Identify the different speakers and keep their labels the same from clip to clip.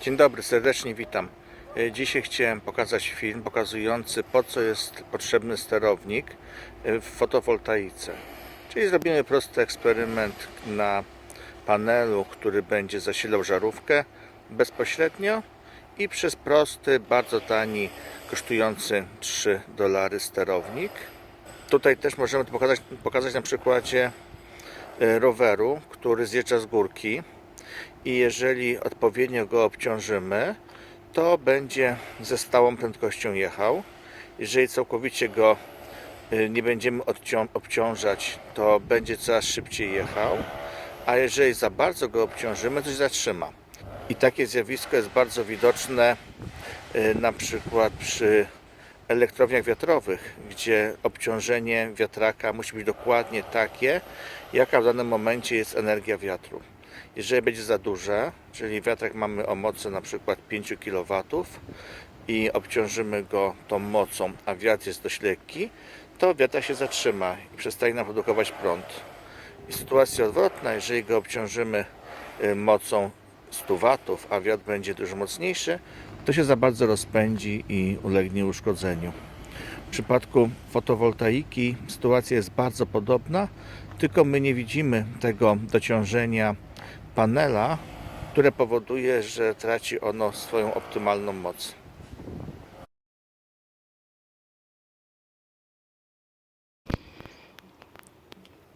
Speaker 1: Dzień dobry, serdecznie witam. E, Dzisiaj chciałem pokazać film pokazujący po co jest potrzebny sterownik e, w fotowoltaice. Czyli zrobimy prosty eksperyment na panelu, który będzie zasilał żarówkę bezpośrednio i przez prosty, bardzo tani, kosztujący 3 dolary sterownik. Tutaj też możemy to pokazać, pokazać na przykładzie e, roweru, który zjeżdża z górki i jeżeli odpowiednio go obciążymy, to będzie ze stałą prędkością jechał. Jeżeli całkowicie go y, nie będziemy obciążać, to będzie coraz szybciej jechał, a jeżeli za bardzo go obciążymy, to się zatrzyma. I takie zjawisko jest bardzo widoczne y, na przykład przy elektrowniach wiatrowych, gdzie obciążenie wiatraka musi być dokładnie takie, jaka w danym momencie jest energia wiatru. Jeżeli będzie za duże, czyli wiatrak mamy o mocy na przykład 5 kW i obciążymy go tą mocą, a wiatr jest dość lekki, to wiatrak się zatrzyma i przestanie nam produkować prąd. I sytuacja odwrotna, jeżeli go obciążymy y, mocą 100 W, a wiatr będzie dużo mocniejszy, to się za bardzo rozpędzi i ulegnie uszkodzeniu. W przypadku fotowoltaiki sytuacja jest bardzo podobna, tylko my nie widzimy tego dociążenia panela, które powoduje, że traci ono swoją optymalną moc.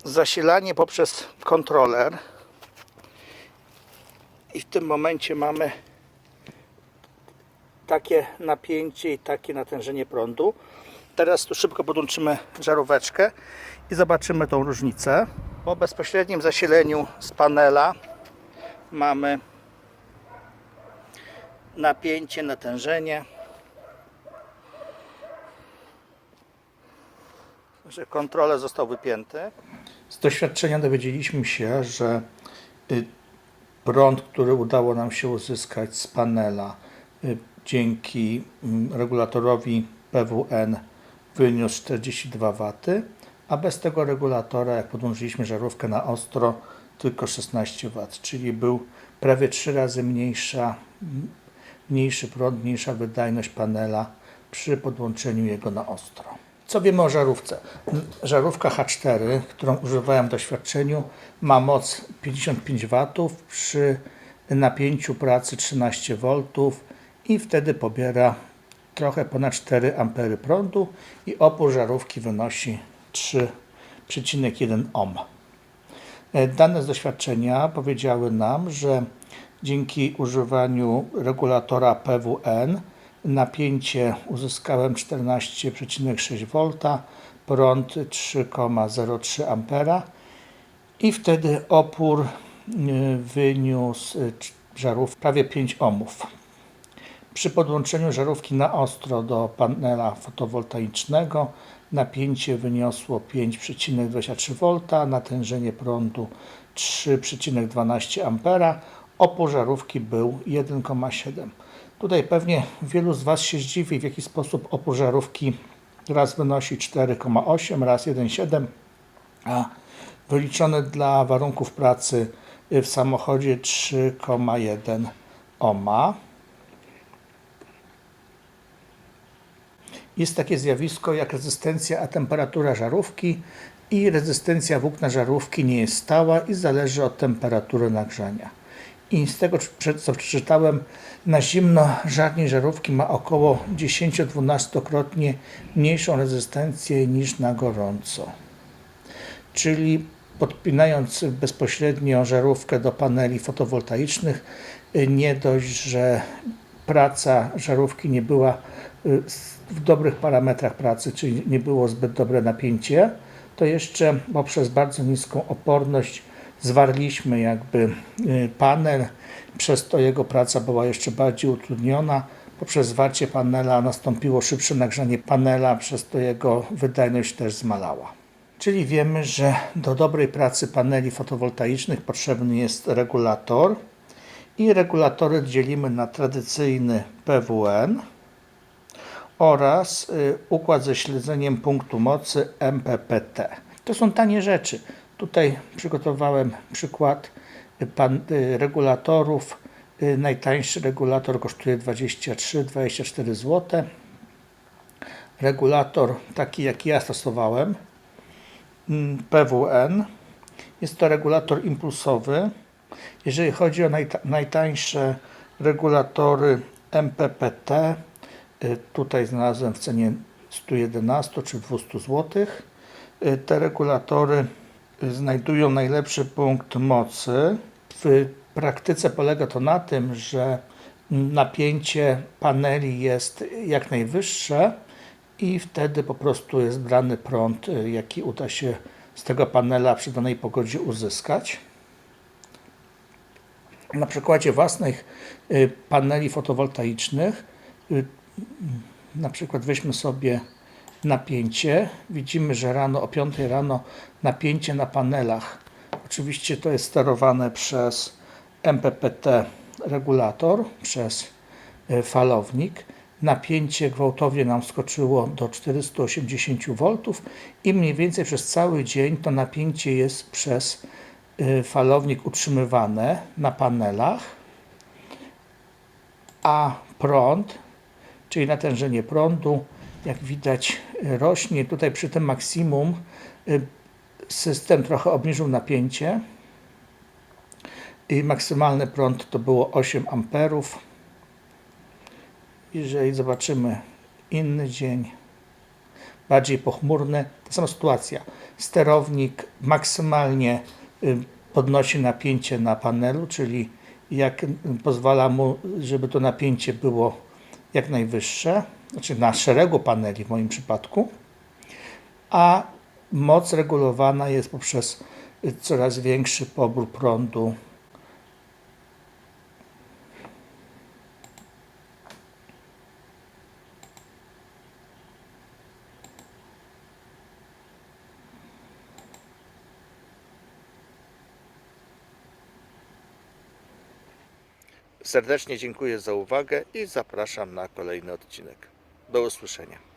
Speaker 1: Zasilanie poprzez kontroler. I w tym momencie mamy takie napięcie i takie natężenie prądu. Teraz tu szybko podłączymy żaróweczkę i zobaczymy tą różnicę. Po bezpośrednim zasileniu z panela mamy napięcie, natężenie. Że kontroler został wypięty. Z doświadczenia dowiedzieliśmy się, że y, prąd, który udało nam się uzyskać z panela y, dzięki mm, regulatorowi PWN wyniósł 42 W, a bez tego regulatora, jak podłączyliśmy żarówkę na ostro, tylko 16 W, czyli był prawie 3 razy mniejsza, m, mniejszy prąd, mniejsza wydajność panela przy podłączeniu jego na ostro. Co wiemy o żarówce? Żarówka H4, którą używałem w doświadczeniu, ma moc 55 W przy napięciu pracy 13 V i wtedy pobiera trochę ponad 4 A prądu i opór żarówki wynosi 3,1 ohm. E, Dane z doświadczenia powiedziały nam, że dzięki używaniu regulatora PWN napięcie uzyskałem 14,6 V, prąd 3,03 A i wtedy opór y, wyniósł y, żarów prawie 5 ohmów. Przy podłączeniu żarówki na ostro do panela fotowoltaicznego napięcie wyniosło 5,23 V, natężenie prądu 3,12 A, opór żarówki był 1,7. Tutaj pewnie wielu z Was się zdziwi, w jaki sposób opór żarówki raz wynosi 4,8, raz 1,7, a wyliczony dla warunków pracy w samochodzie 3,1 ohma. Jest takie zjawisko jak rezystencja a temperatura żarówki i rezystencja włókna żarówki nie jest stała i zależy od temperatury nagrzania. I z tego, co przeczytałem, na zimno żarnie żarówki ma około 10-12-krotnie mniejszą rezystencję niż na gorąco. Czyli podpinając bezpośrednio żarówkę do paneli fotowoltaicznych, nie dość, że praca żarówki nie była w dobrych parametrach pracy, czyli nie było zbyt dobre napięcie, to jeszcze poprzez bardzo niską oporność zwarliśmy jakby y, panel, przez to jego praca była jeszcze bardziej utrudniona. Poprzez zwarcie panela nastąpiło szybsze nagrzanie panela, przez to jego wydajność też zmalała. Czyli wiemy, że do dobrej pracy paneli fotowoltaicznych potrzebny jest regulator i regulatory dzielimy na tradycyjny PWN oraz y, układ ze śledzeniem punktu mocy MPPT. To są tanie rzeczy. Tutaj przygotowałem przykład y, y, regulatorów
Speaker 2: Najtańszy regulator kosztuje 23-24 zł. Regulator taki jaki ja stosowałem mm, PWN jest to regulator impulsowy. Jeżeli chodzi o najta- najtańsze regulatory MPPT, tutaj znalazłem w cenie 111 czy 200 zł. Y, Te regulatory y, znajdują najlepszy punkt mocy. W praktyce polega to na tym, że napięcie paneli jest jak najwyższe i wtedy po prostu jest brany prąd, y, jaki uda się z tego panela przy danej pogodzie uzyskać. Na przykładzie własnych y, paneli fotowoltaicznych, y, na przykład weźmy sobie napięcie. Widzimy, że rano o 5 rano napięcie na panelach. Oczywiście to jest sterowane przez MPPT regulator, przez y, falownik. Napięcie gwałtownie nam skoczyło do 480 V i mniej więcej przez cały dzień to napięcie jest przez y, falownik utrzymywane na panelach, a prąd, czyli natężenie prądu, jak widać rośnie. Tutaj przy tym maksimum y, system trochę obniżył napięcie i maksymalny prąd to było 8 amperów. Jeżeli zobaczymy inny dzień, bardziej pochmurny, ta sama sytuacja. Sterownik maksymalnie y, podnosi napięcie na panelu, czyli jak pozwala mu, żeby to napięcie było jak najwyższe, znaczy na szeregu paneli w moim przypadku, a moc regulowana jest poprzez coraz większy pobór prądu
Speaker 1: Serdecznie dziękuję za uwagę i zapraszam na kolejny odcinek. Do usłyszenia.